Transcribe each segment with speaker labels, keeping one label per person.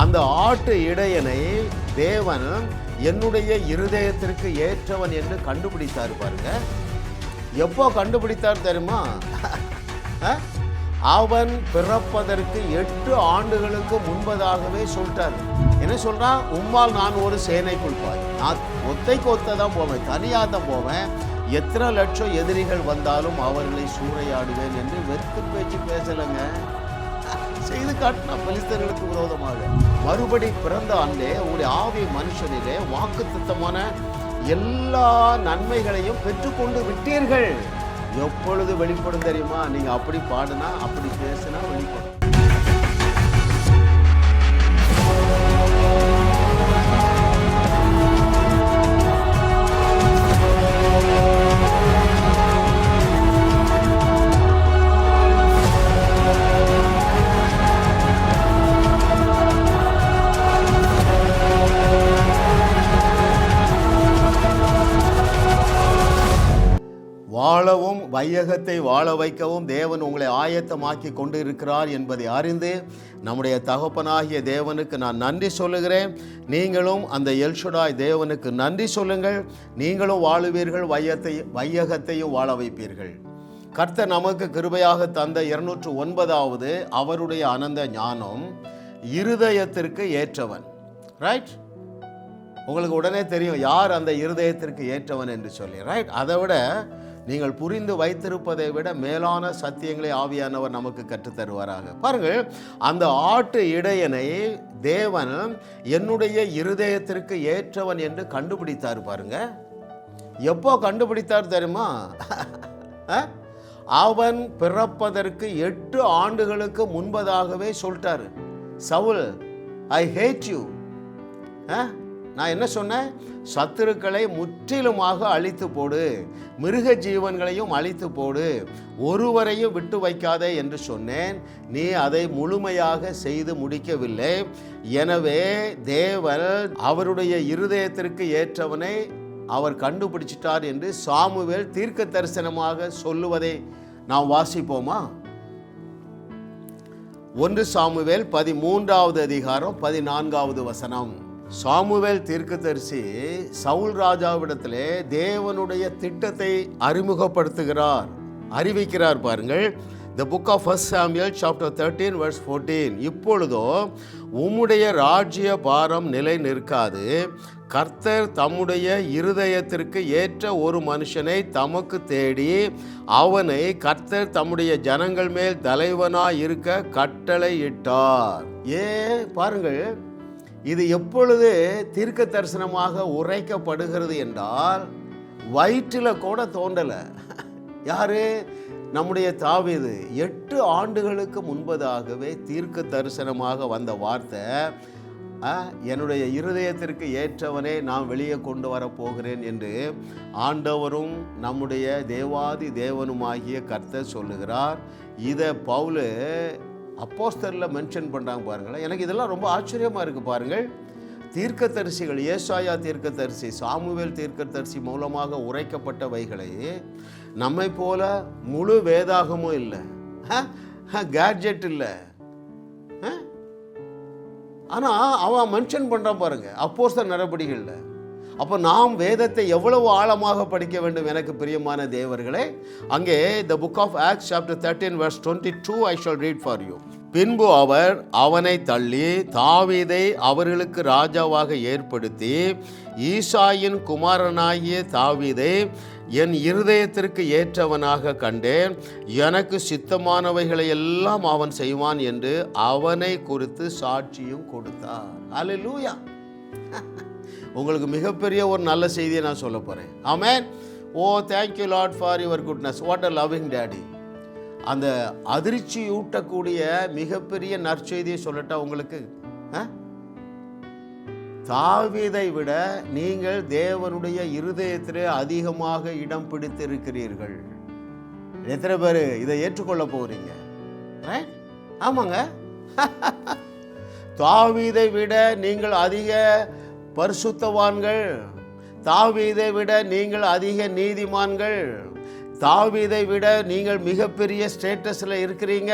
Speaker 1: அந்த ஆட்டு இடையனை தேவன் என்னுடைய இருதயத்திற்கு ஏற்றவன் என்று கண்டுபிடித்தார் பாருங்க. எப்போ கண்டுபிடித்தார் தெரியுமா? அவன் பிறப்பதற்கு எட்டு ஆண்டுகளுக்கு முன்பதாகவே சொல்லிட்டார். என்ன சொல்கிறான் உம்மால் நான் ஒரு சேனைக்குள் பாய் நான் ஒத்தைக்கு ஒத்த தான் போவேன் தனியாக தான் போவேன். எத்தனை லட்சம் எதிரிகள் வந்தாலும் அவர்களை சூறையாடுவேன் என்று வெறுத்து பேச்சு பேசலைங்க. செய்து காட்டினா பலிஸ்தர்களுக்கு விரோதமாக. மறுபடி பிறந்த ஆண்டே உங்களுடைய ஆவி மனுஷனிலே வாக்கு எல்லா நன்மைகளையும் பெற்றுக்கொண்டு விட்டீர்கள். எப்பொழுது வெளிப்படும் தெரியுமா? நீங்க அப்படி பாடுனா அப்படி பேசினா வெளிப்படும். மையகத்தை வாழ வைக்கவும் தேவன் உங்களை ஆயத்தமாக்கி கொண்டு இருக்கிறார் என்பதை அறிந்து நம்முடைய தகப்பனாகிய தேவனுக்கு நான் நன்றி சொல்லுகிறேன். நீங்களும் அந்த எல்ஷுடாய் தேவனுக்கு நன்றி சொல்லுங்கள். நீங்களும் வாழுவீர்கள் வையத்தை வையகத்தையும் வாழ வைப்பீர்கள். கர்த்தர் நமக்கு கிருபையாக தந்த இருநூற்று ஒன்பதாவது அவருடைய அனந்த ஞானம் இருதயத்திற்கு ஏற்றவன். ரைட் உங்களுக்கு உடனே தெரியும் யார் அந்த இருதயத்திற்கு ஏற்றவன் என்று சொல்லி. ரைட் அதை விட நீங்கள் புரிந்து வைத்திருப்பதை விட மேலான சத்தியங்களை ஆவியானவர் நமக்கு கற்றுத்தருவாராக. பாருங்கள் அந்த ஆட்டு இடையனை தேவன் என்னுடைய இருதயத்திற்கு ஏற்றவன் என்று கண்டுபிடித்தார் பாருங்க. எப்போ கண்டுபிடித்தார் தெரியுமா? அவன் பிறப்பதற்கு எட்டு ஆண்டுகளுக்கு முன்பதாகவே சொல்லிட்டாரு. சவுல் ஐ ஹேட் யூ ஆ? நான் என்ன சொன்னேன்? சத்துருக்களை முற்றிலுமாக அழித்து போடு. மிருக ஜீவன்களையும் அழித்து போடு. ஒருவரையும் விட்டு வைக்காதே என்று சொன்னேன். நீ அதை முழுமையாக செய்து முடிக்கவில்லை. எனவே தேவன் அவருடைய இருதயத்திற்கு ஏற்றவனை அவர் கண்டுபிடிச்சிட்டார் என்று சாமுவேல் தீர்க்க தரிசனமாக சொல்லுவதை நாம் வாசிப்போமா? ஒன்று சாமுவேல் பதிமூன்றாவது அதிகாரம் பதினான்காவது வசனம். சாமுவேல் தீர்க்கதரிசி சவுல் ராஜாவிடத்திலே தேவனுடைய திட்டத்தை அறிமுகப்படுத்துகிறார். அறிவிக்கிறார் பாருங்கள். The book of first Samuel chapter thirteen verse fourteen இப்பொழுதோ உம்முடைய ராஜ்ய பாரம் நிலை நிற்காது. கர்த்தர் தம்முடைய இருதயத்திற்கு ஏற்ற ஒரு மனுஷனை தமக்கு தேடி அவனை கர்த்தர் தம்முடைய ஜனங்கள் மேல் தலைவனாக இருக்க கட்டளை இட்டார் ஏ பாருங்கள். இது எப்பொழுது தீர்க்க தரிசனமாக உரைக்கப்படுகிறது என்றால் வயிற்றில் கூட தோண்டலை யாரு? நம்முடைய தாவிது. எட்டு ஆண்டுகளுக்கு முன்பதாகவே தீர்க்க தரிசனமாக வந்த வார்த்தை ஆ, என்னுடைய இருதயத்திற்கு ஏற்றவனே நான் வெளியே கொண்டு வரப்போகிறேன் என்று ஆண்டவரும் நம்முடைய தேவாதி தேவனுமாகிய கர்த்தர் சொல்லுகிறார். இதை பவுலு அப்போஸ்தரில் மென்ஷன் பண்ணுறாங்க பாருங்களேன். எனக்கு இதெல்லாம் ரொம்ப ஆச்சரியமாக இருக்குது பாருங்கள். தீர்க்கதரிசிகள் ஏசாயா தீர்க்கதரிசி சாமுவேல் தீர்க்கதரிசி மூலமாக உரைக்கப்பட்டவைகளை நம்மை போல முழு வேதாகமும் இல்லை. கேட்ஜெட் இல்லை. ஆனால் அவன் மென்ஷன் பண்ணுறான் பாருங்கள் அப்போஸ்தர் அப்போஸ்தலர் இல்லை அப்போ நாம் வேதத்தை எவ்வளவு ஆழமாக படிக்க வேண்டும் எனக்கு பிரியமான தேவர்களே? அங்கே the book of Acts chapter thirteen verse twenty two I shall read for you பின்பு அவர் அவனை தள்ளி தாவீதை அவர்களுக்கு ராஜாவாக ஏற்படுத்தி ஈசாயின் குமாரனாகிய தாவீதை என் இருதயத்திற்கு ஏற்றவனாக கண்டேன். எனக்கு சித்தமானவைகளை எல்லாம் அவன் செய்வான் என்று அவனை குறித்து சாட்சியும் கொடுத்தார். அல்லேலூயா உங்களுக்கு மிகப்பெரிய ஒரு நல்ல செய்தியை நான் சொல்ல போகிறேன் ஆமேன் ஓ thank you Lord for your goodness what a loving daddy அந்த அதிர்ச்சி ஊட்டக்கூடிய மிகப்பெரிய நற்செய்தியை சொல்லட்டா உங்களுக்கு? ஆ? விட நீங்கள் தேவனுடைய இருதயத்திலே அதிகமாக இடம் பிடித்திருக்கிறீர்கள். எத்தனை பேர் இதை ஏற்றுக்கொள்ள போகிறீங்க ரைட் ஆமாங்க. தாவீதை விட நீங்கள் அதிக பரிசுத்தவான்கள். தாவீதை விட நீங்கள் அதிக நீதிமான்கள். தாவீதை விட நீங்கள் மிகப்பெரிய ஸ்டேட்டஸில் இருக்கிறீங்க.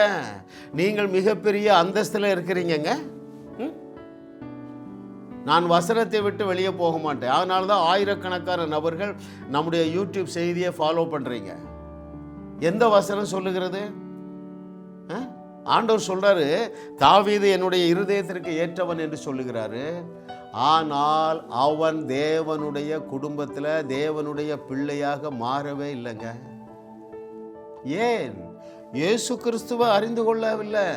Speaker 1: நீங்கள் மிகப்பெரிய அந்தஸ்தில் இருக்கிறீங்கங்க. நான் வசனத்தை விட்டு வெளியே போக மாட்டேன். அதனால தான் ஆயிரக்கணக்கான நபர்கள் நம்முடைய யூடியூப் செய்தியை ஃபாலோ பண்ணுறீங்க எந்த வசனம் சொல்லுகிறது? ஆண்டவர் சொல்கிறாரு தாவீது என்னுடைய இருதயத்திற்கு ஏற்றவன் என்று சொல்லுகிறாரு. ஆனால் அவன் தேவனுடைய குடும்பத்தில் தேவனுடைய பிள்ளையாக மாறவே இல்லைங்க. ஏன்? இயேசு கிறிஸ்துவை அறிந்து கொள்ளவில்லை.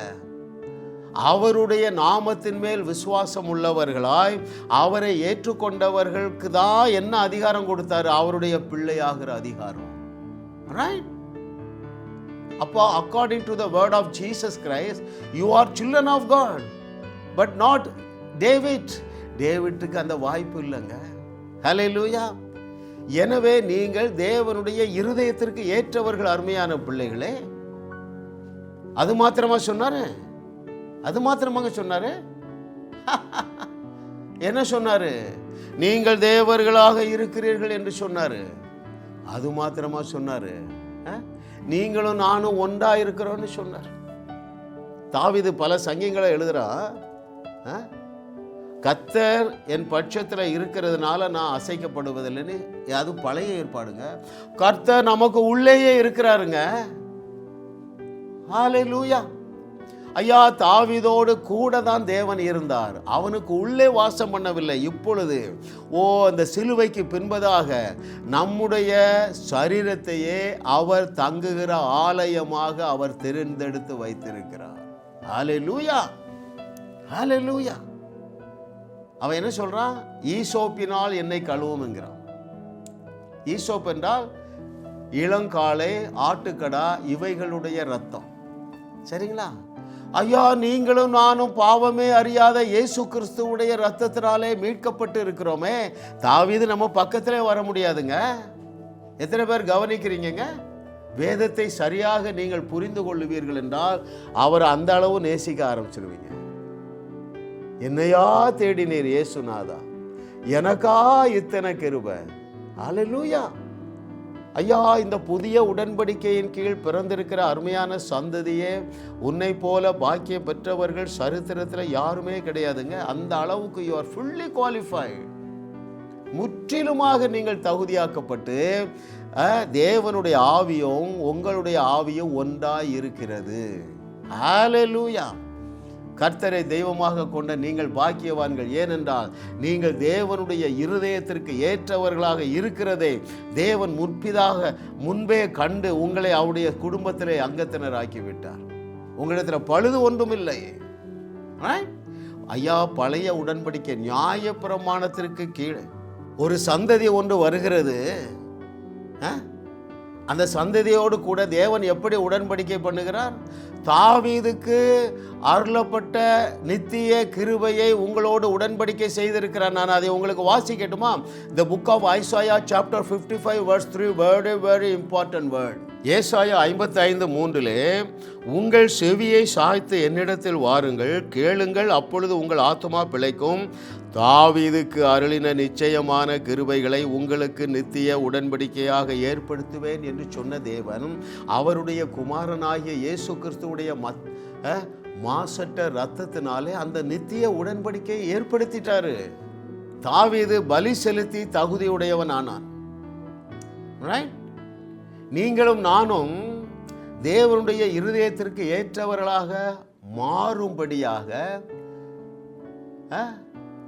Speaker 1: அவருடைய நாமத்தின் மேல் விசுவாசம் உள்ளவர்களாய் அவரை ஏற்றுக்கொண்டவர்களுக்கு தான் என்ன அதிகாரம் கொடுத்தாரு? அவருடைய பிள்ளையாகிற அதிகாரம். ரைட் அப்போ according to the word of Jesus Christ you are children of God but not David டேவிட்டுக்கு அந்த வாய்ப்பு இல்லைங்க. ஹலே லூயா எனவே நீங்கள் தேவனுடைய இருதயத்திற்கு ஏற்றவர்கள் அருமையான பிள்ளைகளே. அது மாத்திரமா சொன்னாரு? அது மாத்திரமாங்க சொன்னாரு? என்ன சொன்னாரு? நீங்கள் தேவர்களாக இருக்கிறீர்கள் என்று சொன்னாரு. அது மாத்திரமா சொன்னாரு? ஆ? நீங்களும் நானும் ஒன்றா இருக்கிறோன்னு சொன்னார். தாவிது பல சங்கங்களை எழுதுறா. ஆ? கத்தர் என் பட்சத்தில் இருக்கிறதுனால நான் அசைக்கப்படுவதில்லைன்னு அது பழைய ஏற்பாடுங்க. கர்த்தர் நமக்கு உள்ளேயே இருக்கிறாருங்க. ஹalleluya. ஐயா தாவிதோடு கூட தான் தேவன் இருந்தார். அவனுக்கு உள்ளே வாசம் பண்ணவில்லை. இப்பொழுது ஓ அந்த சிலுவைக்கு பின்பதாக நம்முடைய சரீரத்தையே அவர் தங்குகிற ஆலயமாக அவர் தேர்ந்தெடுத்து வைத்திருக்கிறார். ஆலை லூயா ஆலை லூயா அவன் என்ன சொல்கிறான் ஈசோப்பினால் என்னை கழுவும்ங்கிறான். ஈசோப் என்றால் இளங்காளை ஆட்டுக்கடா இவைகளுடைய ரத்தம் சரிங்களா? ஐயா நீங்களும் நானும் பாவமே அறியாத இயேசு கிறிஸ்துவுடைய ரத்தத்தினாலே மீட்கப்பட்டு இருக்கிறோமே. தாவீது நம்ம பக்கத்திலே வர முடியாதுங்க. எத்தனை பேர் கவனிக்கிறீங்கங்க? வேதத்தை சரியாக நீங்கள் புரிந்து கொள்ளுவீர்கள் என்றால் அவர் அந்த அளவு நேசிக்க ஆரம்பிச்சிருவீங்க. என்னையா தேடினீர் இயேசுநாதா? எனக்கா இத்தனை கிருப. அலலூயா ஐயா இந்த புதிய உடன்படிக்கையின் கீழ் பிறந்திருக்கிற அருமையான சந்ததியே உன்னை போல பாக்கியம் பெற்றவர்கள் சரித்திரத்தில் யாருமே கிடையாதுங்க. அந்த அளவுக்கு யூ ஆர் ஃபுல்லி குவாலிஃபைடு முற்றிலுமாக நீங்கள் தகுதியாக்கப்பட்டு தேவனுடைய ஆவியும் உங்களுடைய ஆவியும் ஒன்றாய் இருக்கிறது. ஹalleluya. கர்த்தரை தெய்வமாக கொண்ட நீங்கள் பாக்கியவான்கள். ஏனென்றால் நீங்கள் தேவனுடைய இருதயத்திற்கு ஏற்றவர்களாக இருக்கிறதே தேவன் முற்பிதாக முன்பே கண்டு உங்களை அவருடைய குடும்பத்திலே அங்கத்தினர் ஆக்கிவிட்டார் உங்களிடத்தில் பழுது ஒன்றும் இல்லை. ஐயா பழைய உடன்படிக்கை நியாய பிரமாணத்திற்கு கீழே ஒரு சந்ததி ஒன்று வருகிறது. ஆ? அந்த சந்ததியோடு கூட தேவன் எப்படி உடன்படிக்கை பண்ணுகிறார்? தாவீதுக்கு அருளப்பட்ட நித்திய கிருபையை உங்களோடு உடன்படிக்கை செய்திருக்கிறார். நான் அதை உங்களுக்கு வாசிக்கட்டுமா? The book of Isaiah chapter fifty five verse three word very important word ஏசாயா ஐம்பத்தி ஐந்து மூன்றிலே உங்கள் செவியை சாய்த்து என்னிடத்தில் வாருங்கள் கேளுங்கள் அப்பொழுது உங்கள் ஆத்மா பிழைக்கும். தாவீதுக்கு அருளின நிச்சயமான கிருபைகளை உங்களுக்கு நித்திய உடன்படிக்கையாக ஏற்படுத்துவேன் என்று சொன்ன தேவன் அவருடைய குமாரனாகிய இயேசு கிறிஸ்துவுடைய மத் அஹ், மாசற்ற ரத்தத்தினாலே அந்த நித்திய உடன்படிக்கையை ஏற்படுத்திட்டாரு. தாவீது பலி செலுத்தி தகுதியுடையவன் ஆனான் நீங்களும் நானும் தேவனுடைய இருதயத்திற்கு ஏற்றவர்களாக மாறும்படியாக ஆ,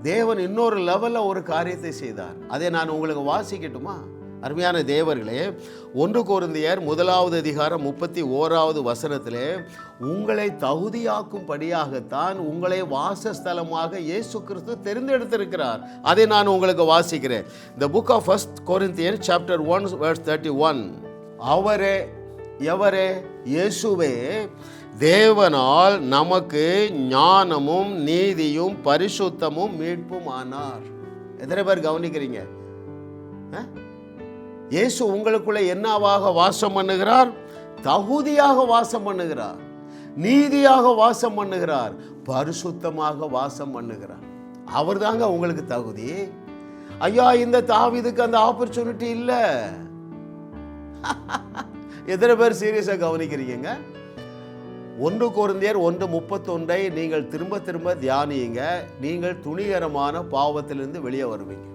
Speaker 1: தேவன் இன்னொரு லெவலில் ஒரு காரியத்தை செய்தார். அதை நான் உங்களுக்கு வாசிக்கட்டுமா? அருமையான தேவர்களே ஒன்று கோருந்தியர் முதலாவது அதிகாரம் முப்பத்தி ஓராவது வசனத்திலே உங்களை தகுதியாக்கும்படியாகத்தான் உங்களை வாசஸ்தலமாக இயேசு கிறிஸ்து தெரிந்தெடுத்திருக்கிறார். அதை நான் உங்களுக்கு வாசிக்கிறேன். The book of first கோரிந்தியர் chapter one verse thirty one அவரே எவரே? இயேசுவே தேவனால் நமக்கு ஞானமும் நீதியும் பரிசுத்தமும் மீட்பும் ஆனார் எத்தனை பேர் கவனிக்கிறீங்க? ஆ? இயேசு உங்களுக்குள்ள என்னவாக வாசம் பண்ணுகிறார்? தகுதியாக வாசம் பண்ணுகிறார். நீதியாக வாசம் பண்ணுகிறார். பரிசுத்தமாக வாசம் பண்ணுகிறார். அவர் தாங்க உங்களுக்கு தகுதி. ஐயா இந்த தாவிதுக்கு அந்த ஆப்பர்ச்சுனிட்டி இல்லை. எத்தனை பேர் சீரியஸாக கவனிக்கிறீங்க ஒன்று குருந்தியர் ஒன்று முப்பத்தொன்றை நீங்கள் திரும்ப திரும்ப தியானியுங்க. நீங்கள் துணிகரமான பாவத்திலிருந்து வெளியே வருவீங்க.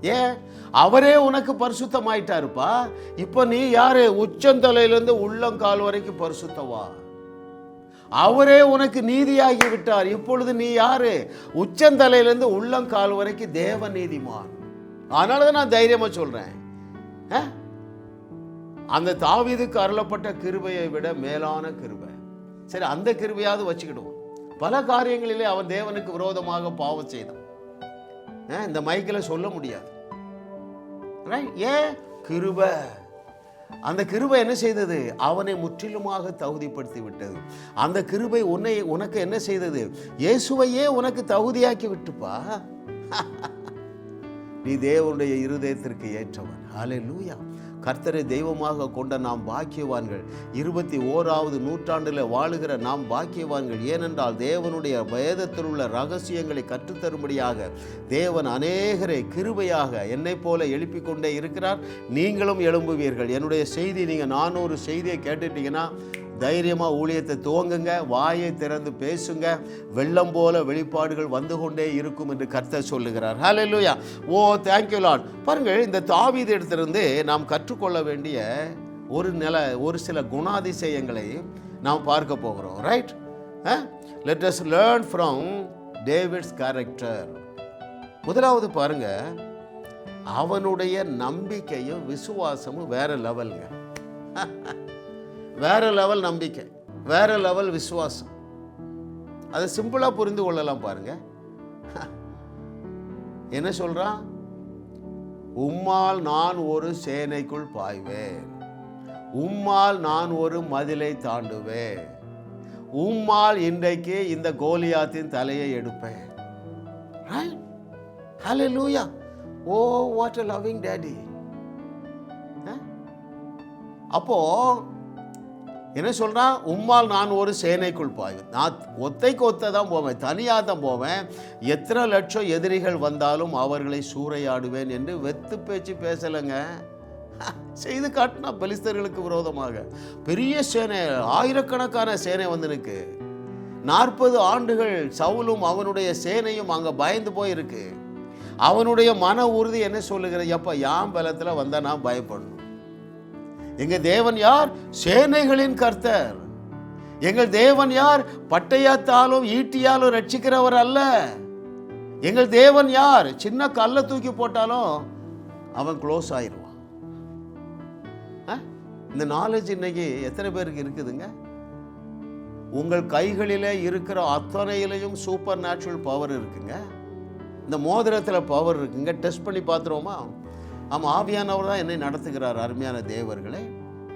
Speaker 1: ஏன் அவரே உனக்கு பரிசுத்தமாயிட்டாருப்பா. இப்போ நீ யாரு? உச்சந்தலையிலேருந்து உள்ளங்கால் வரைக்கும் பரிசுத்தவா? அவரே உனக்கு நீதியாகி விட்டார் இப்பொழுது நீ யாரு? உச்சந்தலையிலேருந்து உள்ளங்கால் வரைக்கும் தேவ நீதிமான். அதனால தான் நான் தைரியமாக சொல்கிறேன் ஆ? அந்த தாவீதுக்கு அருளப்பட்ட கிருபையை விட மேலான கிருபை. சரி அந்த கிருபையாவது வச்சுக்கிடுவோம். பல காரியங்களிலே அவன் தேவனுக்கு விரோதமாக பாவம் செய்தான். இந்த மைக்கில் சொல்ல முடியாது. ஏன்? கிருப. அந்த கிருபை என்ன செய்தது? அவனை முற்றிலுமாக தகுதிப்படுத்தி விட்டது. அந்த கிருபை உன்னை உனக்கு என்ன செய்தது? இயேசுவையே உனக்கு தகுதியாக்கி விட்டுப்பா. நீ தேவனுடைய இருதயத்திற்கு ஏற்றவன். ஹalleluya கர்த்தரை தெய்வமாக கொண்ட நாம் பாக்கியவான்கள். இருபத்தி ஓராவது நூற்றாண்டில் வாழுகிற நாம் பாக்கியவான்கள். ஏனென்றால் தேவனுடைய வேதத்தில் உள்ள ரகசியங்களை கற்றுத்தரும்படியாக தேவன் அநேகரை கிருபையாக என்னை போல எழுப்பிக் கொண்டே இருக்கிறார். நீங்களும் எழும்புவீர்கள். என்னுடைய செய்தி நீங்கள் நானூறு செய்தியை கேட்டுட்டீங்கன்னா தைரியமாக ஊழியத்தை துவங்குங்க வாயை திறந்து பேசுங்க. வெள்ளம் போல வெளிப்பாடுகள் வந்து கொண்டே இருக்கும் என்று கர்த்தர் சொல்லுகிறார். ஹalleluya ஓ தேங்க்யூ லார்ட் பாருங்கள் இந்த தாவீது இடத்திலிருந்து நாம் கற்றுக்கொள்ள வேண்டிய ஒரு நில ஒரு சில குணாதிசயங்களை நாம் பார்க்க போகிறோம். Right let us learn from David's character முதலாவது பாருங்க அவனுடைய நம்பிக்கையும் விசுவாசமும் வேற லெவலுங்க வேற லெவல் நம்பிக்கை வேற லெவல் விசுவாசம். அதை சிம்பிளாக புரிந்து கொள்ளலாம் பாருங்க. என்ன சொல்கிறான் உம்மால் நான் ஒரு சேனைக்குள் பாய்வேன். உம்மால் நான் ஒரு மதிலை தாண்டுவேன். உம்மால் இன்றைக்கு இந்த கோலியாத்தின் தலையை எடுப்பேன். Hallelujah oh what a daddy daddy. அப்போது என்ன சொல்கிறான் உம்மால் நான் ஒரு சேனைக்குள் பாய்வேன் நான் ஒத்தைக்கு ஒத்தை தான் போவேன். தனியாக தான் போவேன். எத்தனை லட்சம் எதிரிகள் வந்தாலும் அவர்களை சூறையாடுவேன் என்று வெத்து பேச்சு பேசலைங்க. செய்து காட்டினா பெலிஸ்தர்களுக்கு விரோதமாக. பெரிய சேனை ஆயிரக்கணக்கான சேனை வந்துருக்கு. நாற்பது ஆண்டுகள் சவுலும் அவனுடைய சேனையும் அங்கே பயந்து போயிருக்கு. அவனுடைய மன உறுதி என்ன சொல்லுகிறது? எப்போ யாம் பலத்தில் வந்தால் நான் பயப்படணும். எங்கள் தேவன் யார்? சேனைகளின் கர்த்தர். எங்கள் தேவன் யார்? பட்டயத்தாலும் ஈட்டியாலும் ரட்சிக்கிறவர் அல்ல. எங்கள் தேவன் யார்? சின்ன கல்லை தூக்கி போட்டாலும் அவன் க்ளோஸ் ஆயிடுவான். ஆ? இந்த நாலேஜ் இன்னைக்கு எத்தனை பேருக்கு இருக்குதுங்க? உங்கள் கைகளிலே இருக்கிற அத்தனையிலையும் சூப்பர் நேச்சுரல் பவர் இருக்குங்க. இந்த மோதிரத்தில் பவர் இருக்குங்க. டெஸ்ட் பண்ணி பார்த்துருவோமா? ஆமாம் ஆவியானவர் தான் என்னை நடத்துகிறார் அருமையான தேவர்களே.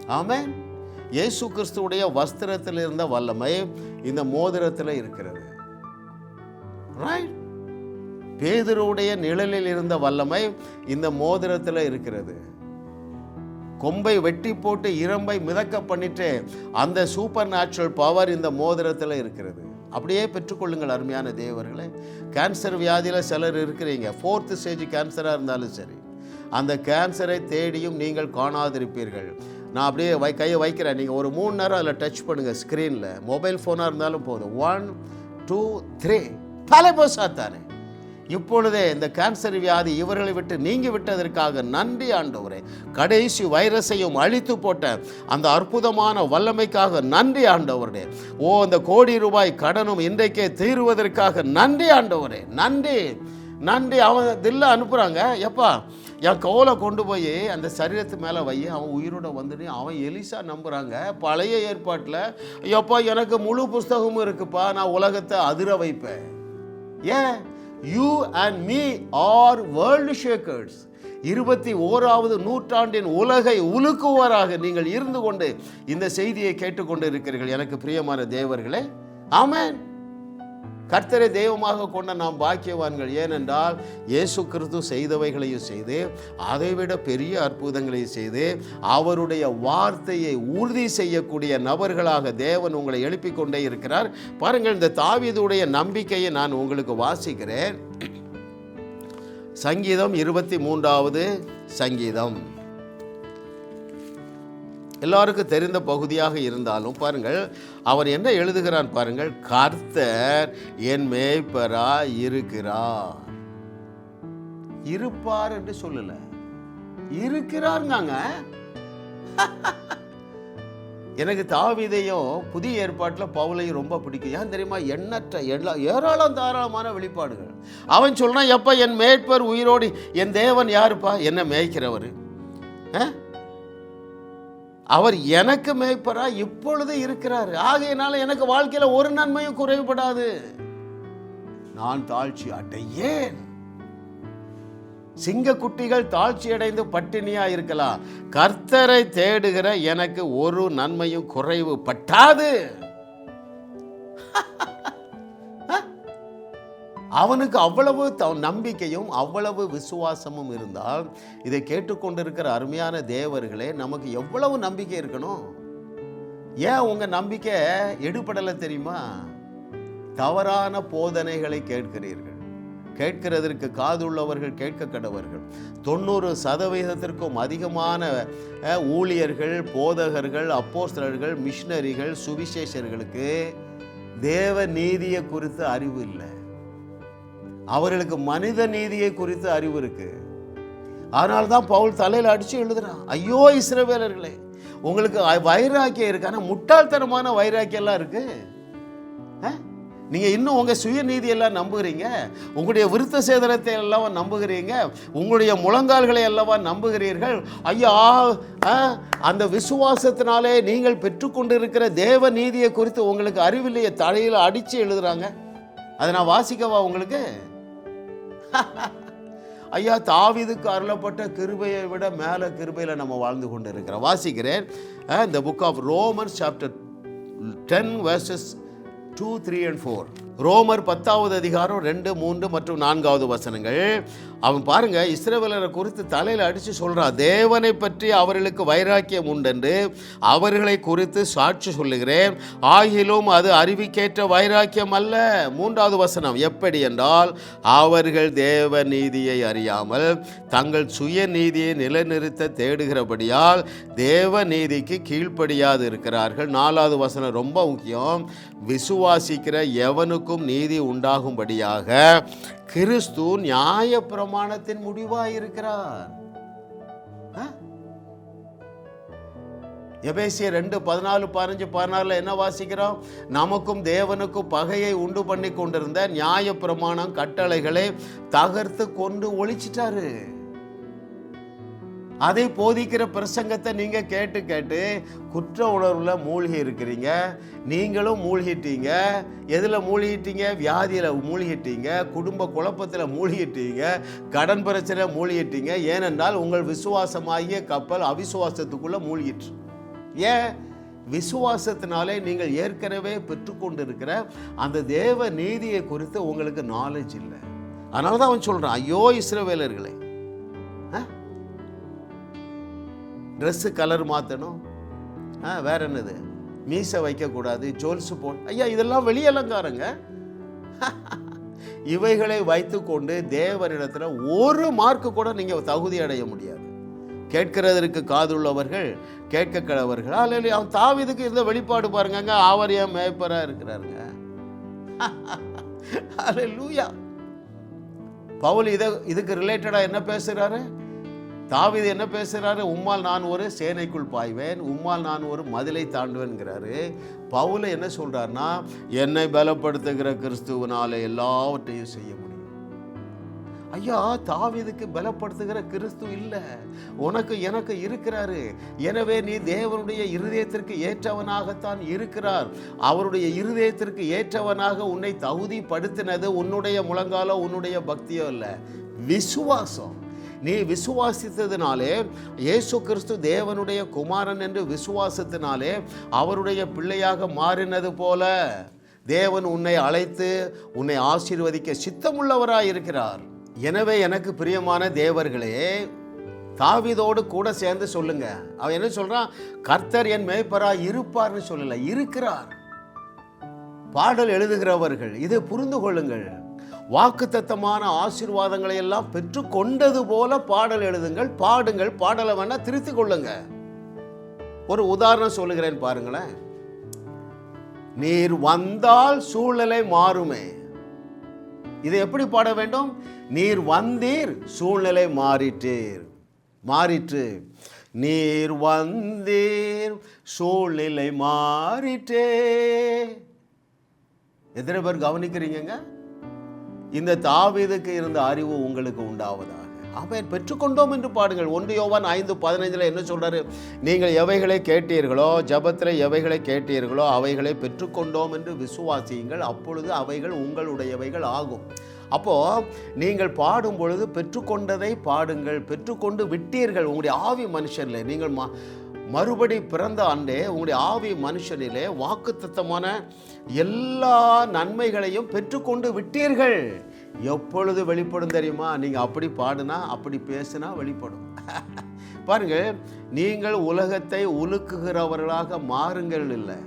Speaker 1: ஆமென். இயேசு கிறிஸ்துவுடைய வஸ்திரத்தில் இருந்த வல்லமை இந்த மோதிரத்தில் இருக்கிறது. ரைட் பேதுருவுடைய நிழலில் இருந்த வல்லமை இந்த மோதிரத்தில் இருக்கிறது. கொம்பை வெட்டி போட்டு இரம்பை மிதக்க பண்ணிட்டு அந்த சூப்பர் நேச்சுரல் பவர் இந்த மோதிரத்தில் இருக்கிறது. அப்படியே பெற்றுக்கொள்ளுங்கள் அருமையான தேவர்களே. கேன்சர் வியாதியில் சிலர் இருக்கிறீங்க. ஃபோர்த்து ஸ்டேஜ் கேன்சராக இருந்தாலும் சரி. அந்த கேன்சரை தேடியும் நீங்கள் காணாதிருப்பீர்கள். நான் அப்படியே வை கையை வைக்கிறேன். நீங்கள் ஒரு மூணு நேரம் அதில் டச் பண்ணுங்கள் ஸ்க்ரீனில் மொபைல் ஃபோனாக இருந்தாலும் போதும். ஒன் டூ த்ரீ தலைபோசா தானே இப்பொழுதே இந்த கேன்சர் வியாதி இவர்களை விட்டு நீங்கி விட்டதற்காக நன்றி ஆண்டவரே. கடைசி வைரஸையும் அழித்து போட்ட அந்த அற்புதமான வல்லமைக்காக நன்றி ஆண்டவரே. ஓ அந்த கோடி ரூபாய் கடனும் இன்றைக்கே தீருவதற்காக நன்றி ஆண்டவரே. நன்றி. நன்றி. அவன் தில்ல அனுப்புகிறாங்க எப்பா? என் கோலை கொண்டு போய் அந்த சரீரத்து மேலே வை. அவன் உயிரோட வந்துட்டு அவன் எலிசா நம்புகிறாங்க பழைய ஏற்பாட்டில் ஐயோப்பா எனக்கு முழு புஸ்தகமும் இருக்குப்பா. நான் உலகத்தை அதிர வைப்பேன். ஏன்? You and me are world shakers இருபத்தி ஓராவது நூற்றாண்டின் உலகை உலுக்குவராக நீங்கள் இருந்து கொண்டு இந்த செய்தியை கேட்டுக்கொண்டு இருக்கிறீர்கள். எனக்கு பிரியமான தேவர்களே ஆமேன். கர்த்தரை தெய்வமாக கொண்ட நாம் பாக்கியவான்கள். ஏனென்றால் இயேசு கிறிஸ்து செய்தவைகளையும் செய்து அதைவிட பெரிய அற்புதங்களையும் செய்து அவருடைய வார்த்தையை உறுதி செய்யக்கூடிய நபர்களாக தேவன் உங்களை எழுப்பிக் கொண்டே இருக்கிறார். பாருங்கள் இந்த தாவிதுடைய நம்பிக்கையை நான் உங்களுக்கு வாசிக்கிறேன். சங்கீதம் இருபத்தி மூன்றாவது சங்கீதம். எல்லாருக்கும் தெரிந்த பகுதியாக இருந்தாலும் பாருங்கள் அவர் என்ன எழுதுகிறான் பாருங்கள் கர்த்தர் என் மேய்ப்பரா இருக்கிறார். இருப்பார் என்று சொல்லல. இருக்கிறாருங்க எனக்கு தாவிதையும் புதிய ஏற்பாட்டில் பவுலையும் ரொம்ப பிடிக்கும். ஏன் தெரியுமா? எண்ணற்ற எல்லா ஏராளம் தாராளமான வெளிப்பாடுகள். அவன் சொல்றான் எப்போ என் மேய்ப்பர் உயிரோடு என் தேவன் யாருப்பா? என்ன மேய்க்கிறவர். ஆ? அவர் எனக்கு மேய்ப்பரா இப்பொழுது இருக்கிறார். ஆகையினால எனக்கு வாழ்க்கையில ஒரு நன்மையும் குறைவுபடாது. நான் தாழ்ச்சி அடையேன். சிங்கக்குட்டிகள் தாழ்ச்சி அடைந்து பட்டினியா இருக்கலாம். கர்த்தரை தேடுகிற எனக்கு ஒரு நன்மையும் குறைவு பட்டாது அவனுக்கு அவ்வளவு த- நம்பிக்கையும் அவ்வளவு விசுவாசமும் இருந்தால் இதை கேட்டுக்கொண்டிருக்கிற அருமையான தேவர்களே நமக்கு எவ்வளவு நம்பிக்கை இருக்கணும்? ஏன் உங்கள் நம்பிக்கை எடுபடலை தெரியுமா? தவறான போதனைகளை கேட்கிறீர்கள். கேட்கிறதற்கு காதுள்ளவர்கள் கேட்க கடவர்கள். தொண்ணூறு சதவீதத்திற்கும் அதிகமான ஊழியர்கள் போதகர்கள் அப்போஸ்தலர்கள் மிஷினரிகள் சுவிசேஷர்களுக்கு தேவ நீதியை குறித்து அறிவு இல்லை. அவர்களுக்கு மனித நீதியை குறித்து அறிவு இருக்கு. அதனால தான் பவுல் தலையில் அடித்து எழுதுறான். ஐயோ இஸ்ரவேலர்களே உங்களுக்கு வைராக்கியம் இருக்கு. ஆனால் முட்டாள்தனமான வைராக்கியெல்லாம் இருக்கு. ஆ? இன்னும் உங்கள் சுயநீதியெல்லாம் நம்புகிறீங்க? உங்களுடைய விருத்த சேதனத்தை எல்லாம் நம்புகிறீங்க? உங்களுடைய முழங்கால்களை எல்லாம் நம்புகிறீர்கள்? ஐயா ஆ, அந்த விசுவாசத்தினாலே நீங்கள் பெற்றுக்கொண்டிருக்கிற தேவ நீதியை குறித்து உங்களுக்கு அறிவில்லையே தலையில் அடித்து எழுதுறாங்க. அதை நான் வாசிக்கவா உங்களுக்கு? ஐயா தாவிதுக்கு அருளப்பட்ட கிருபையை விட மேலே கிருபையில் நம்ம வாழ்ந்து கொண்டு இருக்கிறோம் வாசிக்கிறேன் இந்த book of Romans chapter ten verses two three and four ரோமர் பத்தாவது அதிகாரம் ரெண்டு மூன்று மற்றும் நான்காவது வசனங்கள். அவன் பாருங்க இஸ்ரேவலரை குறித்து தலையில் அடித்து சொல்கிறான் தேவனை பற்றி அவர்களுக்கு வைராக்கியம் உண்டென்று அவர்களை குறித்து சாட்சி சொல்லுகிறேன். ஆகிலும் அது அறிவிக்கேற்ற வைராக்கியம் அல்ல. மூன்றாவது வசனம் எப்படி என்றால் அவர்கள் தேவ நீதியை அறியாமல் தங்கள் சுய நீதியை நிலைநிறுத்த தேடுகிறபடியால் தேவ நீதிக்கு கீழ்ப்படியாது இருக்கிறார்கள் நாலாவது வசனம் ரொம்ப முக்கியம் விசுவாசிக்கிற எவனுக்கு எவனுக்கும் நீதி உண்டாகும்படியாக கிறிஸ்து நியாய பிரமாணத்தின் முடிவாக இருக்கிறார் எபேசிய ரெண்டு பதினாலு பதினஞ்சு பதினாறுல என்ன வாசிக்கிறோம்? நமக்கும் தேவனுக்கும் பகையை உண்டு பண்ணி கொண்டிருந்த நியாய பிரமாணம் கட்டளைகளை தகர்த்து கொண்டு ஒழிச்சிட்டாரு அதை போதிக்கிற பிரசங்கத்தை நீங்கள் கேட்டு கேட்டு குற்ற உணர்வில் மூழ்கி இருக்கிறீங்க. நீங்களும் மூழ்கிட்டீங்க. எதில் மூழ்கிட்டீங்க? வியாதியில் மூழ்கிட்டீங்க. குடும்ப குழப்பத்தில் மூழ்கிட்டீங்க. கடன் பிரச்சனை மூழ்கிட்டீங்க. ஏனென்றால் உங்கள் விசுவாசமாகிய கப்பல் அவிசுவாசத்துக்குள்ளே மூழ்கிட்டு ஏன்? விசுவாசத்தினாலே நீங்கள் ஏற்கனவே பெற்றுக்கொண்டிருக்கிற அந்த தேவ நீதியை குறித்து உங்களுக்கு நாலேஜ் இல்லை. அதனால தான் அவன் சொல்கிறான் ஐயோ இஸ்ரவேலர்களே. ட்ரெஸ்ஸு கலர் மாற்றணும் ஆ வேற என்னது? மீசை வைக்கக்கூடாது ஜோல்ஸு போ ஐயா இதெல்லாம் வெளி அலங்காரங்க. இவைகளை வைத்துக்கொண்டு தேவரிடத்தில் ஒரு மார்க்கு கூட நீங்கள் தகுதி அடைய முடியாது. கேட்கிறதற்கு காதுள்ளவர்கள் கேட்க கிழவர்கள் அல்ல அவன் தாவிதுக்கு இருந்த வெளிப்பாடு பாருங்க அவர் ஏன் மேய்ப்பராக இருக்கிறாருங்க. அல்லேலூயா. பவுல் இதை இதுக்கு ரிலேட்டடாக என்ன பேசுகிறாரு தாவீது என்ன பேசுகிறாரு உம்மால் நான் ஒரு சேனைக்குள் பாய்வேன் உம்மால் நான் ஒரு மதிலை தாண்டுவேன்கிறாரு. பவுல என்ன சொல்கிறாருன்னா என்னை பலப்படுத்துகிற கிறிஸ்துவனால எல்லாவற்றையும் செய்ய முடியும். ஐயா தாவிதுக்கு பலப்படுத்துகிற கிறிஸ்து இல்லை. உனக்கு எனக்கு இருக்கிறாரு. எனவே நீ தேவனுடைய இருதயத்திற்கு ஏற்றவனாகத்தான் இருக்கிறார். அவருடைய இருதயத்திற்கு ஏற்றவனாக உன்னை தகுதிப்படுத்தினது உன்னுடைய முழங்காலோ உன்னுடைய பக்தியோ இல்லை. விசுவாசம். நீ விசுவாசித்ததினாலே இயேசு கிறிஸ்து தேவனுடைய குமாரன் என்று விசுவாசத்தினாலே அவருடைய பிள்ளையாக மாறினது போல தேவன் உன்னை அழைத்து உன்னை ஆசீர்வதிக்க சித்தமுள்ளவராய் இருக்கிறார் எனவே எனக்கு பிரியமான தேவர்களே தாவிதோடு கூட சேர்ந்து சொல்லுங்க. அவன் என்ன சொல்றான்? கர்த்தர் என் மேய்ப்பரா இருப்பார்னு சொல்லல இருக்கிறார். பாடல் எழுதுகிறவர்கள் இதை புரிந்து கொள்ளுங்கள். வாக்குத்தத்தமான ஆசீர்வாதங்களை எல்லாம் பெற்று கொண்டது போல பாடல் எழுதுங்கள் பாடுங்கள் பாடலை வேணா திருத்திக் கொள்ளுங்க. ஒரு உதாரணம் சொல்லுகிறேன் பாருங்களேன். நீர் வந்தால் சூழ்நிலை மாறுமே. இதை எப்படி பாட வேண்டும்? நீர் வந்தீர் சூழ்நிலை மாறிட்டீர். மாறிற்று நீர் வந்தீர் சூழ்நிலை மாறிட்டே. எத்தனை பேர் கவனிக்கிறீங்கங்க? இந்த தாவீதுக்கு இருந்த அறிவு உங்களுக்கு உண்டாவதாக. அவன் பெற்றுக்கொண்டோம் என்று பாடுங்கள். ஒன்று யோவான் ஐந்து பதினைஞ்சில் என்ன சொல்றாரு? நீங்கள் எவைகளை கேட்டீர்களோ ஜபத்தில் எவைகளை கேட்டீர்களோ அவைகளை பெற்றுக்கொண்டோம் என்று விசுவாசியுங்கள். அப்பொழுது அவைகள் உங்களுடையவைகள் ஆகும். அப்போ நீங்கள் பாடும் பொழுது பெற்றுக்கொண்டதை பாடுங்கள். பெற்றுக்கொண்டு விட்டீர்கள். உங்களுடைய ஆவி மனுஷனில். நீங்கள் மா மறுபடி பிறந்த ஆண்டே உங்களுடைய ஆவி மனுஷனிலே வாக்குத்தத்தமான எல்லா நன்மைகளையும் பெற்றுக்கொண்டு விட்டீர்கள். எப்பொழுது வெளிப்படும் தெரியுமா? நீங்கள் அப்படி பாடுனா அப்படி பேசுனா வெளிப்படும். பாருங்கள் நீங்கள் உலகத்தை உலுக்குகிறவர்களாக மாறுங்கள் இல்லை.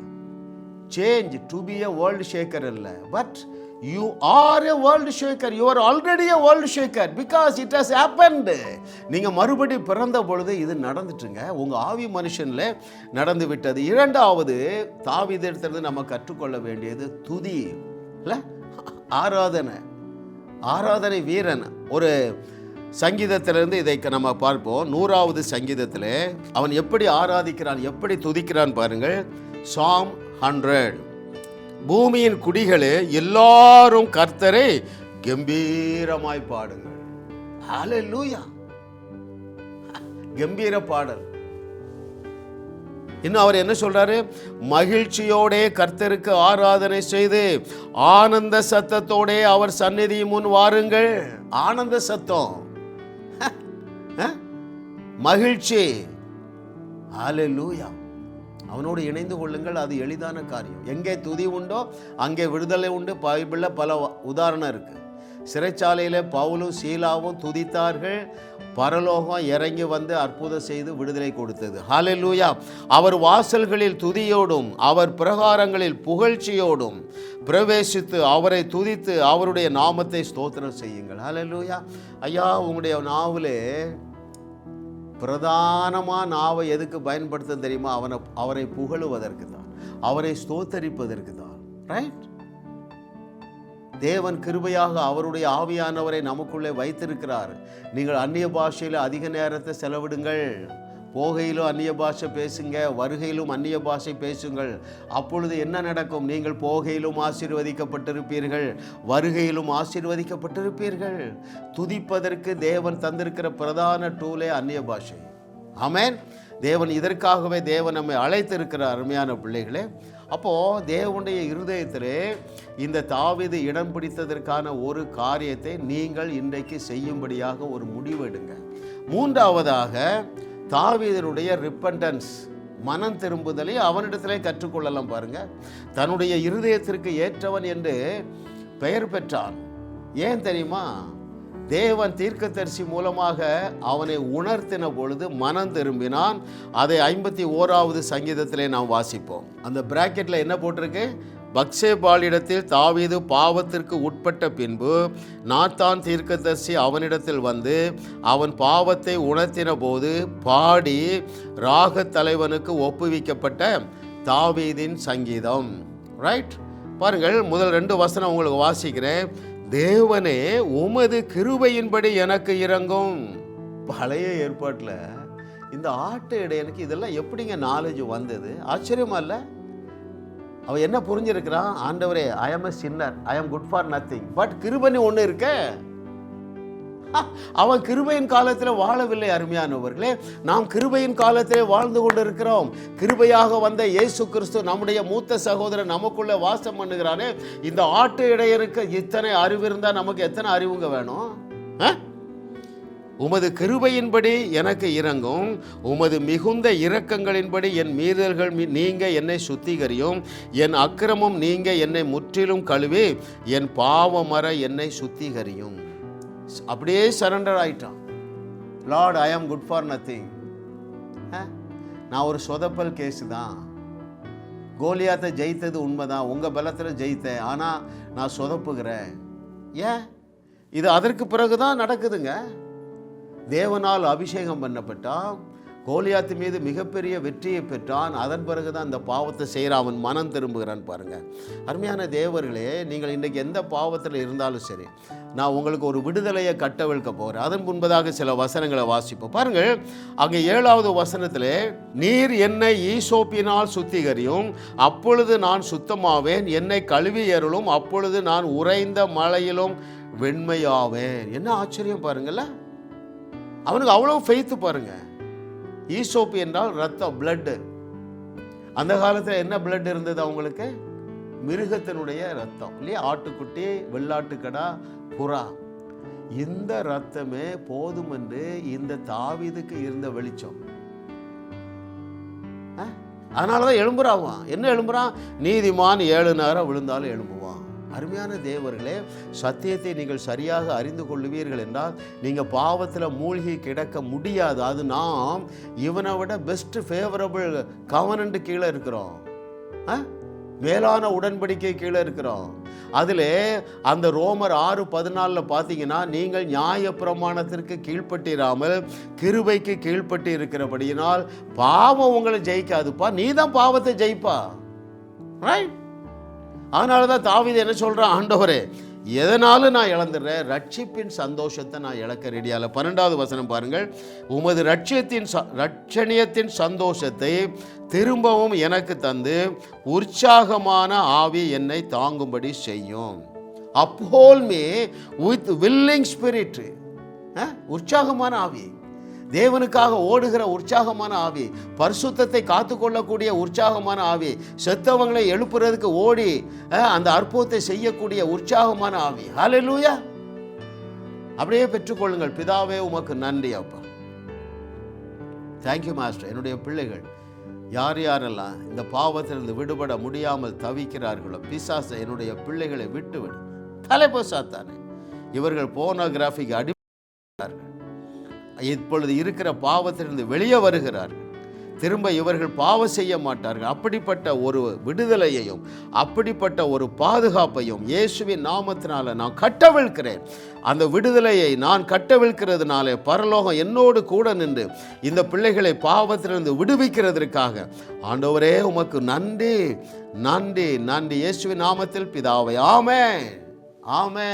Speaker 1: Change to be a world shaker இல்லை. But you are a world shaker you are already a world shaker because it has happened நீங்கள் மறுபடி பிறந்த பொழுது இது நடந்துட்டுங்க. உங்கள் ஆவி மனுஷனில் நடந்து விட்டது. இரண்டாவது தாவிதத்திலிருந்து நம்ம கற்றுக்கொள்ள வேண்டியது துதி. இல்லை? ஆராதனை. ஆராதனை வீரன். ஒரு சங்கீதத்திலிருந்து இதை நம்ம பார்ப்போம். நூறாவது சங்கீதத்தில் அவன் எப்படி ஆராதிக்கிறான் எப்படி துதிக்கிறான் பாருங்கள். சாம் ஹண்ட்ரட் பூமியின் குடிகளே எல்லாரும் கர்த்தரை கம்பீரமாய் பாடுங்கள். ஹalleluya கம்பீர பாடல். இன்னும் அவர் என்ன சொல்றாரு? மகிழ்ச்சியோடே கர்த்தருக்கு ஆராதனை செய்து ஆனந்த சத்தத்தோடே அவர் சந்நிதி முன் வாருங்கள். ஆனந்த சத்தம்? மகிழ்ச்சி. ஹalleluya அவனோடு இணைந்து கொள்ளுங்கள் அது எளிதான காரியம். எங்கே துதி உண்டோ அங்கே விடுதலை உண்டு. பைபிளில் பல உதாரணம் இருக்குது சிறைச்சாலையில் பவுலும் சீலாவும் துதித்தார்கள். பரலோகம் இறங்கி வந்து அற்புதம் செய்து விடுதலை கொடுத்தது. ஹalleluya. அவர் வாசல்களில் துதியோடும் அவர் பிரகாரங்களில் புகழ்ச்சியோடும் பிரவேசித்து அவரை துதித்து அவருடைய நாமத்தை ஸ்தோத்திரம் செய்யுங்கள். ஹalleluya. ஐயா உங்களுடைய நாவிலே பிரதானமாக நாவை எதுக்கு பயன்படுத்த தெரியுமா? அவனை அவரை புகழுவதற்கு தான் அவரை ஸ்தோத்தரிப்பதற்கு தான் ரைட் தேவன் கிருபையாக அவருடைய ஆவியானவரை நமக்குள்ளே வைத்திருக்கிறார். நீங்கள் அந்நிய பாஷையில் அதிக நேரத்தை செலவிடுங்கள். போகையிலும் அந்நிய பாஷை பேசுங்க வருகையிலும் அந்நிய பாஷை பேசுங்கள். அப்பொழுது என்ன நடக்கும்? நீங்கள் போகையிலும் ஆசீர்வதிக்கப்பட்டிருப்பீர்கள் வருகையிலும் ஆசீர்வதிக்கப்பட்டிருப்பீர்கள். துதிப்பதற்கு தேவன் தந்திருக்கிற பிரதான டூலே அந்நிய பாஷை. ஆமேன். தேவன் இதற்காகவே தேவன் நம்மை அழைத்திருக்கிற அருமையான பிள்ளைகளே அப்போது தேவனுடைய இருதயத்திலே இந்த தாவிது இடம் பிடித்ததற்கான ஒரு காரியத்தை நீங்கள் இன்றைக்கு செய்யும்படியாக ஒரு முடிவு எடுங்க. மூன்றாவதாக தாவீதனுடைய ரிப்பண்டன்ஸ் மனம் திரும்புதலை அவனிடத்திலே கற்றுக்கொள்ளலாம் பாருங்க. தன்னுடைய இருதயத்திற்கு ஏற்றவன் என்று பெயர் பெற்றான். ஏன் தெரியுமா? தேவன் தீர்க்கதரிசி மூலமாக அவனை உணர்த்தின பொழுது மனம் திரும்பினான். அதை ஐம்பத்தி ஓராவது சங்கீதத்திலே நாம் வாசிப்போம். அந்த பிராக்கெட்டில் என்ன போட்டிருக்கு? பக்சேபாலிடத்தில் தாவீது பாவத்திற்கு உட்பட்ட பின்பு நாத்தான் தீர்க்கதர்சி அவனிடத்தில் வந்து அவன் பாவத்தை உணர்த்தின போது பாடி ராக தலைவனுக்கு ஒப்புவிக்கப்பட்ட தாவீதின் சங்கீதம். ரைட் பாருங்கள் முதல் ரெண்டு வசனம் உங்களுக்கு வாசிக்கிறேன். தேவனே உமது கிருபையின்படி எனக்கு இறங்கும் பழைய ஏற்பாட்டில் இந்த ஆட்டு இடையனுக்கு இதெல்லாம் எப்படிங்க நாலேஜ் வந்தது? ஆச்சரியமா இல்லை? அவன் என்ன புரிஞ்சிருக்கிறான் ஆண்டவரே I am a sinner I am good for nothing but கிருபனி ஒன்று இருக்க. அவன் கிருபையின் காலத்தில் வாழவில்லை அருமையானவர்களே. நாம் கிருபையின் காலத்திலே வாழ்ந்து கொண்டிருக்கிறோம். கிருபையாக வந்த இயேசு கிறிஸ்து நம்முடைய மூத்த சகோதரன் நமக்குள்ள வாசம் பண்ணுகிறானே. இந்த ஆட்டு இடையருக்கு இத்தனை அறிவு இருந்தால் நமக்கு எத்தனை அறிவுங்க வேணும்? ஆ? உமது கிருபையின்படி எனக்கு இறங்கும் உமது மிகுந்த இரக்கங்களின்படி என் மீறல்கள் நீங்க என்னை சுத்திகரியும். என் அக்கிரமம் நீங்க என்னை முற்றிலும் கழுவி. என் பாவமர என்னை சுத்திகரியும். அப்படியே சரண்டர் ஆயிட்டான். லார்ட் ஐ ஆம் குட் ஃபார் நத்திங் நான் ஒரு சொதப்பல் கேஸு தான். கோலியாத்தை ஜெயித்தது உண்மைதான். உங்கள் பலத்தில் ஜெயித்தேன். ஆனால் நான் சொதப்புகிறேன். ஏன்? இது அதற்கு பிறகு தான் நடக்குதுங்க. தேவனால் அபிஷேகம் பண்ணப்பட்டான். கோலியாத்து மீது மிகப்பெரிய வெற்றியை பெற்றான். அதன் பிறகுதான் அந்த பாவத்தை செய்கிற அவன் மனம் திரும்புகிறான் பாருங்க. அருமையான தேவர்களே நீங்கள் இன்றைக்கு எந்த பாவத்தில் இருந்தாலும் சரி நான் உங்களுக்கு ஒரு விடுதலையை கட்டவிழ்க்க போகிறேன் அதன் முன்பதாக சில வசனங்களை வாசிப்போம். பாருங்கள் அங்கே ஏழாவது வசனத்தில் நீர் என்னை ஈசோப்பினால் சுத்திகரியும் அப்பொழுது நான் சுத்தமாவேன். என்னை கழுவி ஏறலும் அப்பொழுது நான் உறைந்த மலையிலும் வெண்மையாவேன். என்ன ஆச்சரியம் பாருங்கள்ல. அவனுக்கு அவ்வளோ ஃபெய்த்து பாருங்க. ஈசோப்பு என்றால் ரத்தம் பிளட்டு அந்த காலத்தில் என்ன பிளட் இருந்தது அவங்களுக்கு? மிருகத்தினுடைய ரத்தம். இல்லையா? ஆட்டுக்குட்டி வெள்ளாட்டுக்கடா புறா. இந்த ரத்தமே போதும் என்று இந்த தாவிதுக்கு இருந்த வெளிச்சம். அதனால தான் எழும்புறாவான் என்ன எழும்புறான்? நீதிமான் ஏழு நேரம் விழுந்தாலும் எழும்புவான். அருமையான தேவர்களே சத்தியத்தை நீங்கள் சரியாக அறிந்து கொள்ளுவீர்கள் என்றால் நீங்கள் பாவத்தில் மூழ்கி கிடக்க முடியாது. அது நாம் இவனை விட பெஸ்ட் ஃபேவரபிள் கவனண்ட் கீழே இருக்கிறோம். ஆ? மேலான உடன்படிக்கை கீழே இருக்கிறோம். அதில் அந்த ரோமர் ஆறு பதினாலில் பார்த்தீங்கன்னா நீங்கள் நியாய பிரமாணத்திற்கு கீழ்ப்பட்டிராமல் கிருபைக்கு கீழ்ப்பட்டு இருக்கிறபடியினால் பாவம் உங்களை ஜெயிக்காதுப்பா. நீ தான் பாவத்தை ஜெயிப்பா. ரைட் அதனால தான் தாவித என்ன சொல்கிறான் ஆண்டவரே எதனாலும் நான் இழந்துடுறேன்? ரட்சிப்பின் சந்தோஷத்தை நான் இழக்க ரெடியால் பன்னெண்டாவது வசனம் பாருங்கள். உமது ரட்சியத்தின் ச ரட்சணியத்தின் சந்தோஷத்தை திரும்பவும் எனக்கு தந்து உற்சாகமான ஆவி என்னை தாங்கும்படி செய்யும். அப்போல்மே வித் வில்லிங் ஸ்பிரிட் உற்சாகமான ஆவி. தேவனுக்காக ஓடுகிற உற்சாகமான ஆவி பரிசுத்தத்தை காத்துக்கொள்ளக்கூடிய உற்சாகமான ஆவி செத்தவங்களை எழுப்புறதுக்கு ஓடி அந்த அற்புதத்தை செய்யக்கூடிய உற்சாகமான ஆவி. ஹalleluya அப்படியே பெற்றுக்கொள்ளுங்கள். பிதாவே உமக்கு நன்றி அப்பா. தேங்க்யூ மாஸ்டர் என்னுடைய பிள்ளைகள் யார் யாரெல்லாம் இந்த பாவத்திலிருந்து விடுபட முடியாமல் தவிக்கிறார்களோ பிசாசை என்னுடைய பிள்ளைகளை விட்டுவிடு. தலைப்போ சாத்தானே இவர்கள் போனோகிராஃபிக்கு அடி இப்பொழுது இருக்கிற பாவத்திலிருந்து வெளியே வருகிறார்கள். திரும்ப இவர்கள் பாவம் செய்ய மாட்டார்கள். அப்படிப்பட்ட ஒரு விடுதலையையும் அப்படிப்பட்ட ஒரு பாதுகாப்பையும் இயேசுவின் நாமத்தினால நான் கட்டவிழ்கிறேன் அந்த விடுதலையை நான் கட்டவிழ்க்கிறதுனாலே பரலோகம் என்னோடு கூட நின்று இந்த பிள்ளைகளை பாவத்திலிருந்து விடுவிக்கிறதற்காக ஆண்டவரே உமக்கு நன்றி நன்றி நன்றி. இயேசுவின் நாமத்தில் பிதாவை ஆமே ஆமே